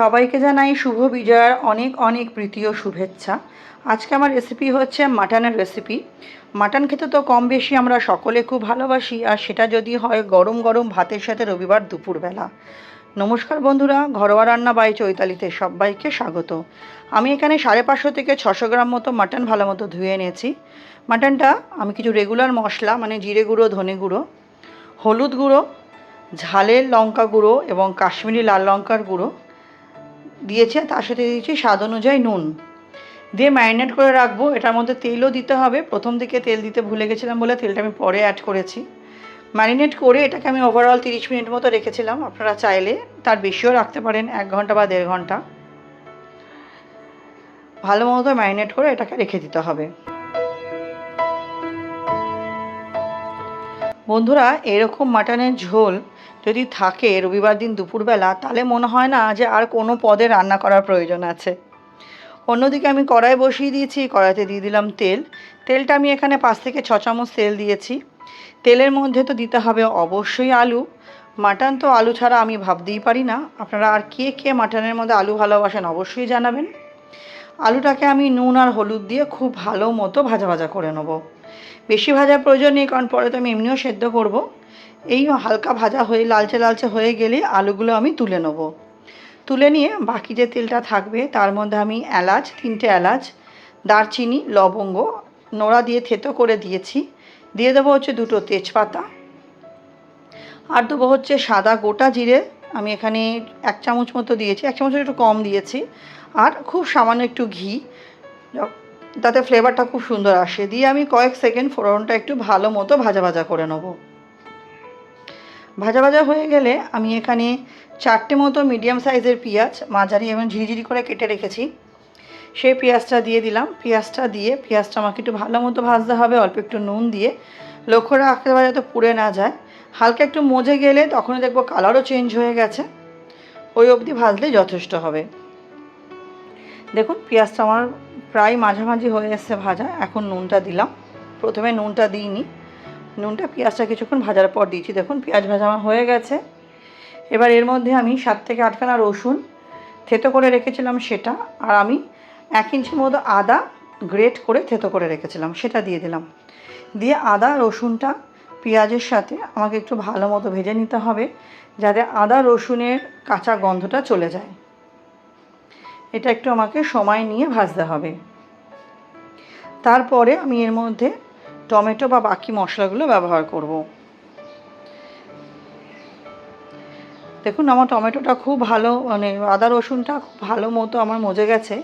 সবাইকে জানাই শুভ বিজয়ার অনেক অনেক প্রীতি ও শুভেচ্ছা। আজকে আমার রেসিপি হচ্ছে মাটনের রেসিপি মাটন খেতে তো কম বেশি আমরা সকলে খুব ভালোবাসি, আর সেটা যদি হয় গরম গরম ভাতের সাথে রবিবার দুপুরবেলা। নমস্কার বন্ধুরা, ঘরোয়া রান্না বাই চৈতালিতে সবাইকে স্বাগত। আমি এখানে সাড়ে পাঁচশো থেকে ছশো গ্রাম মতো মাটন ভালো মতো ধুয়ে এনেছি। মাটনটা আমি কিছু রেগুলার মশলা মানে জিরে গুঁড়ো, ধনে গুঁড়ো, হলুদ গুঁড়ো, ঝালের লঙ্কা গুঁড়ো এবং কাশ্মীরি লাল লঙ্কার গুঁড়ো দিয়েছি, তার সাথে দিয়েছি স্বাদ অনুযায়ী নুন। দিয়ে ম্যারিনেট করে রাখব। এটার মধ্যে তেলও দিতে হবে। প্রথম দিকে তেল দিতে ভুলে গেছিলাম বলে তেলটা আমি পরে অ্যাড করেছি। ম্যারিনেট করে এটাকে আমি ওভারঅল তিরিশ মিনিট মতো রেখেছিলাম। আপনারা চাইলে তার বেশিও রাখতে পারেন, এক ঘণ্টা বা দেড় ঘণ্টা। ভালো মতো ম্যারিনেট করে এটাকে রেখে দিতে হবে। বন্ধুরা, এরকম মাটনের ঝোল যদি থাকে রবিবার দিন দুপুরবেলা, তাহলে মনে হয় না যে আর কোনো পদে রান্না করার প্রয়োজন আছে। অন্যদিকে আমি কড়াই বসিয়ে দিয়েছি, কড়াইতে দিয়ে দিলাম তেল। তেলটা আমি এখানে পাঁচ থেকে ছ চামচ তেল দিয়েছি। তেলের মধ্যে তো দিতে হবে অবশ্যই আলু। মাটন তো আলু ছাড়া আমি ভাবতেই পারি না। আপনারা আর কে কে মাটনের মধ্যে আলু ভালোবাসেন অবশ্যই জানাবেন। আলুটাকে আমি নুন আর হলুদ দিয়ে খুব ভালো মতো ভাজা ভাজা করে নেব। বেশি ভাজার প্রয়োজন নেই, কারণ পরে তো আমি এমনিও সেদ্ধ করব। এই হালকা ভাজা হয়ে, লালচে লালচে হয়ে গেলে আলুগুলো আমি তুলে নেব। তুলে নিয়ে বাকি যে তেলটা থাকবে, তার মধ্যে আমি এলাচ, তিনটে এলাচ, দারচিনি, লবঙ্গ, নোড়া দিয়ে থেতো করে দিয়েছি। দিয়ে দেবো হচ্ছে দুটো তেজপাতা। আর দেবো হচ্ছে সাদা গোটা জিরে। আমি এখানে এক চামচ মতো দিয়েছি, এক চামচ একটু কম দিয়েছি। আর খুব সামান্য একটু ঘি। তাতে ফ্লেভারটা খুব সুন্দর আসে। দিয়ে আমি কয়েক সেকেন্ড ফোড়নটা একটু ভালো মতো ভাজা ভাজা করে নেব। ভাজা ভাজা হয়ে গেলে আমি এখানে চারটে মতো মিডিয়াম সাইজের পেঁয়াজ, মাঝারি এবং ঝিরিঝিরি করে কেটে রেখেছি। সেই পেঁয়াজটা দিয়ে দিলাম। পেঁয়াজটা দিয়ে পেঁয়াজটা আমাকে একটু ভালো মতো ভাজতে হবে, অল্প একটু নুন দিয়ে। লক্ষ্য রাখতে হবে যাতে পুড়ে না যায়। হালকা একটু মজে গেলে তখনই দেখব কালারও চেঞ্জ হয়ে গেছে। ওই অবধি ভাজলেই যথেষ্ট হবে। দেখুন, পেঁয়াজটা আমার প্রায় মাঝামাঝি হয়ে এসছে ভাজা, এখন নুনটা দিলাম। প্রথমে নুনটা দিইনি। নুনটা পেঁয়াজটা কিছুক্ষণ ভাজার পর দিয়েছি। দেখুন, পেঁয়াজ ভাজা আমার হয়ে গেছে। এবার এর মধ্যে আমি সাত থেকে আটখানা রসুন থেতো করে রেখেছিলাম সেটা, আর আমি এক ইঞ্চির মতো আদা গ্রেট করে থেতো করে রেখেছিলাম, সেটা দিয়ে দিলাম। দিয়ে আদা, রসুনটা পেঁয়াজের সাথে আমাকে একটু ভালো মতো ভেজে নিতে হবে, যাতে আদা, রসুনের কাঁচা গন্ধটা চলে যায়। এটা একটু আমাকে সময় নিয়ে ভাজতে হবে। তারপরে আমি এর মধ্যে টমেটো বা বাকি মশলাগুলো ব্যবহার করব। দেখুন, আমার টমেটোটা খুব ভালো মানে আদা রসুনটা খুব ভালো মতো আমার মজে গেছে।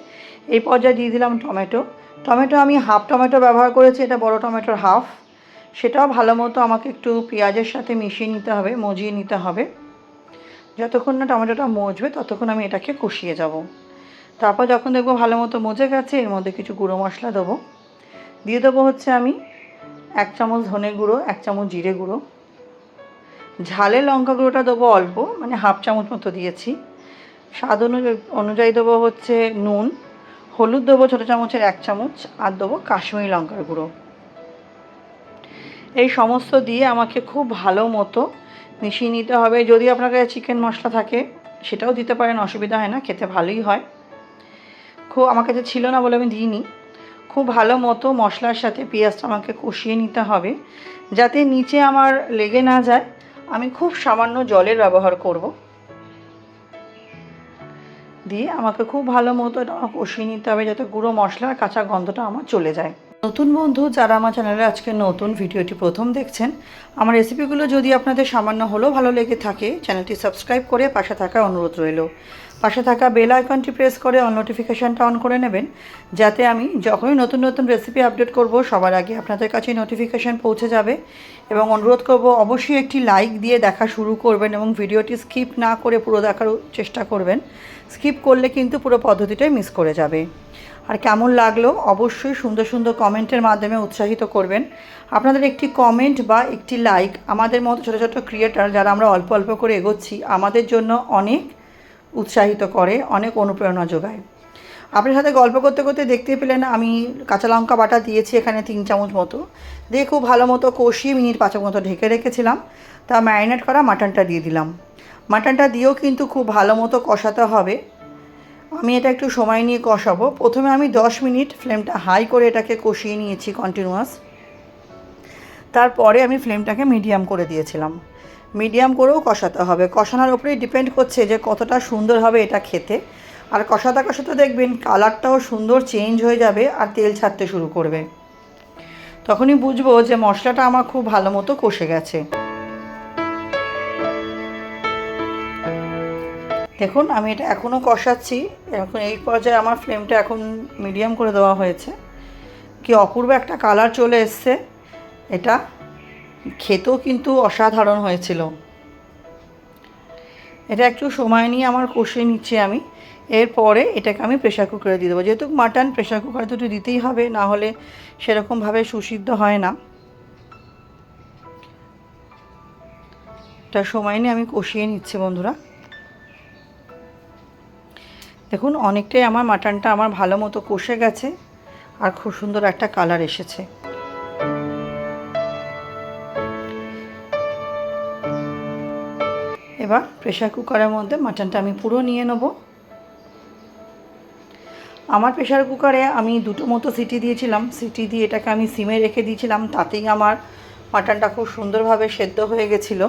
এই পর্যায়ে দিয়ে দিলাম টমেটো। টমেটো আমি হাফ টমেটো ব্যবহার করেছি, এটা বড় টমেটোর হাফ। সেটাও ভালো মতো আমাকে একটু পেঁয়াজের সাথে মিশিয়ে নিতে হবে, মজিয়ে নিতে হবে। যতক্ষণ না টমেটোটা মজবে, ততক্ষণ আমি এটাকে কষিয়ে যাব। তারপর যখন দেখব ভালো মতো মজে গেছে, এর মধ্যে কিছু গুঁড়ো মশলা দেবো। দিয়ে দেবো হচ্ছে আমি এক চামচ ধনে গুঁড়ো, এক চামচ জিরে গুঁড়ো। ঝালে লঙ্কা গুঁড়োটা দেবো অল্প মানে হাফ চামচ মতো দিয়েছি। স্বাদ অনুযায়ী অনুযায়ী দেবো হচ্ছে নুন। হলুদ দেবো ছোটো চামচের এক চামচ, আর দেবো কাশ্মীরি লঙ্কার গুঁড়ো। এই সমস্ত দিয়ে আমাকে খুব ভালো মতো মিশিয়ে নিতে হবে। যদি আপনার কাছে চিকেন মশলা থাকে, সেটাও দিতে পারেন, অসুবিধা হয় না, খেতে ভালোই হয়। আমার কাছে ছিল না বলে আমি দিইনি। খুব ভালো মতো মশলার সাথে পেঁয়াজটা আমাকে কষিয়ে নিতে হবে। যাতে নিচে আমার লেগে না যায়, আমি খুব সামান্য জলের ব্যবহার করব। দিয়ে আমাকে খুব ভালো মতো কষিয়ে নিতে হবে যাতে গুঁড়ো মশলার কাঁচা গন্ধটা আমার চলে যায়। নতুন বন্ধু যারা আমার চ্যানেলে আজকে নতুন ভিডিওটি প্রথম দেখছেন, আমার রেসিপিগুলো যদি আপনাদের সামান্য হলেও ভালো লেগে থাকে, চ্যানেলটি সাবস্ক্রাইব করে পাশে থাকার অনুরোধ রইল। পাশে থাকা বেল আইকনটি প্রেস করে অন নোটিফিকেশানটা অন করে নেবেন, যাতে আমি যখনই নতুন নতুন রেসিপি আপডেট করব, সবার আগে আপনাদের কাছে নোটিফিকেশান পৌঁছে যাবে এবং অনুরোধ করব অবশ্যই একটি লাইক দিয়ে দেখা শুরু করবেন এবং ভিডিওটি স্কিপ না করে পুরো দেখার চেষ্টা করবেন। স্কিপ করলে কিন্তু পুরো পদ্ধতিটাই মিস করে যাবে। আর কেমন লাগল অবশ্যই সুন্দর সুন্দর কমেন্টের মাধ্যমে উৎসাহিত করবেন। আপনাদের একটি কমেন্ট বা একটি লাইক আমাদের মতো ছোটো ছোটো ক্রিয়েটার যারা আমরা অল্প অল্প করে এগোচ্ছি, আমাদের জন্য অনেক উৎসাহিত করে, অনেক অনুপ্রেরণা যোগায়। আপনার সাথে গল্প করতে করতে দেখতে পেলেন আমি কাঁচা লঙ্কা বাটা দিয়েছি এখানে তিন চামচ মতো। দিয়ে খুব ভালো মতো কষিয়ে মিনিট পাঁচক মতো ঢেকে রেখেছিলাম। তা ম্যারিনেট করা মাটনটা দিয়ে দিলাম। মাটনটা দিয়েও কিন্তু খুব ভালো মতো কষাতে হবে। আমি এটা একটু সময় নিয়ে কষাবো। প্রথমে আমি দশ মিনিট ফ্লেমটা হাই করে এটাকে কষিয়ে নিয়েছি কন্টিনিউয়াস তারপরে আমি ফ্লেমটাকে মিডিয়াম করে দিয়েছিলাম। মিডিয়াম করেও কষাতে হবে। কষানোর উপরেই ডিপেন্ড করছে যে কতটা সুন্দর হবে এটা খেতে। আর কষাতে কষাতে দেখবেন কালারটাও সুন্দর চেঞ্জ হয়ে যাবে আর তেল ছাড়তে শুরু করবে। তখনই বুঝব যে মশলাটা আমার খুব ভালো মতো কষে গেছে। দেখুন, আমি এটা এখনও কষাচ্ছি। এখন এই পর্যায়ে আমার ফ্লেমটা এখন মিডিয়াম করে দেওয়া হয়েছে। কি অপূর্ব একটা কালার চলে এসছে। এটা খেতেও কিন্তু অসাধারণ হয়েছিল। এটা একটু সময় নিয়ে আমার কষিয়ে নিচ্ছি আমি। এরপরে এটাকে আমি প্রেশার কুকারে দিয়ে দেবো। যেহেতু মাটন প্রেশার কুকারে তো দিতেই হবে, না হলে সেরকমভাবে সুসিদ্ধ হয় না। এটা সময় নিয়ে আমি কষিয়ে নিচ্ছি বন্ধুরা। দেখুন, অনেকটাই আমার মাটনটা আমার ভালো মতো কষে গেছে আর খুব সুন্দর একটা কালার এসেছে। এবার প্রেশার কুকারের মধ্যে মাটনটা আমি পুরো নিয়ে নেব। আমার প্রেশার কুকারে আমি দুটো মতো সিটি দিয়েছিলাম। সিটি দিয়ে এটাকে আমি সিমে রেখে দিয়েছিলাম, তাতেই আমার মাটনটা খুব সুন্দরভাবে সেদ্ধ হয়ে গেছিল।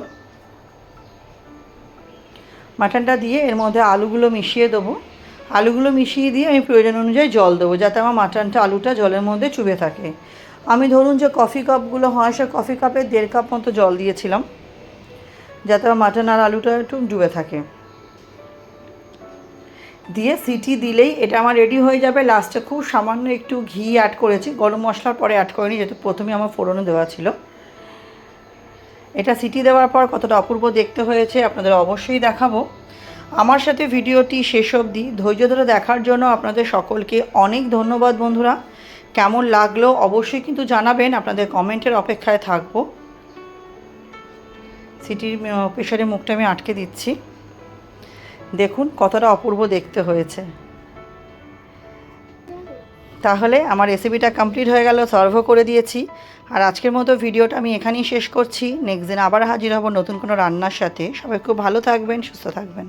মাটনটা দিয়ে এর মধ্যে আলুগুলো মিশিয়ে দেবো। আলুগুলো মিশিয়ে দিয়ে আমি প্রয়োজন অনুযায়ী জল দেবো, যাতে আমার মাটনটা আলুটা জলের মধ্যে চুবে থাকে। আমি ধরুন যে কফি কাপগুলো হয়, সে কফি কাপের দেড় কাপ মতো জল দিয়েছিলাম। যাতে মাটন আর আলুটা একটু ডুবে থাকে। দিয়ে সিটি দিলেই এটা আমার রেডি হয়ে যাবে। লাস্টে খুব সামান্য একটু ঘি অ্যাড করেছি। গরম মশলার পরে অ্যাড করিনি, যেহেতু প্রথমে আমার ফোড়নে দেওয়া ছিল। এটা সিটি দেওয়ার পর কতটা অপূর্ব দেখতে হয়েছে আপনাদের অবশ্যই দেখাবো। আমার সাথে ভিডিওটি শেষ অবধি ধৈর্য ধরে দেখার জন্য আপনাদের সকলকে অনেক ধন্যবাদ বন্ধুরা। কেমন লাগল অবশ্যই কিন্তু জানাবেন। আপনাদের কমেন্টের অপেক্ষায় থাকব। সিটির প্রেশারে মুখটা আমি আটকে দিচ্ছি। দেখুন কতটা অপূর্ব দেখতে হয়েছে। তাহলে আমার রেসিপিটা কমপ্লিট হয়ে গেল সার্ভও করে দিয়েছি। আর আজকের মতো ভিডিওটা আমি এখানেই শেষ করছি। নেক্সট দিন আবার হাজির হব নতুন কোনো রান্নার সাথে। সবাই খুব ভালো থাকবেন, সুস্থ থাকবেন।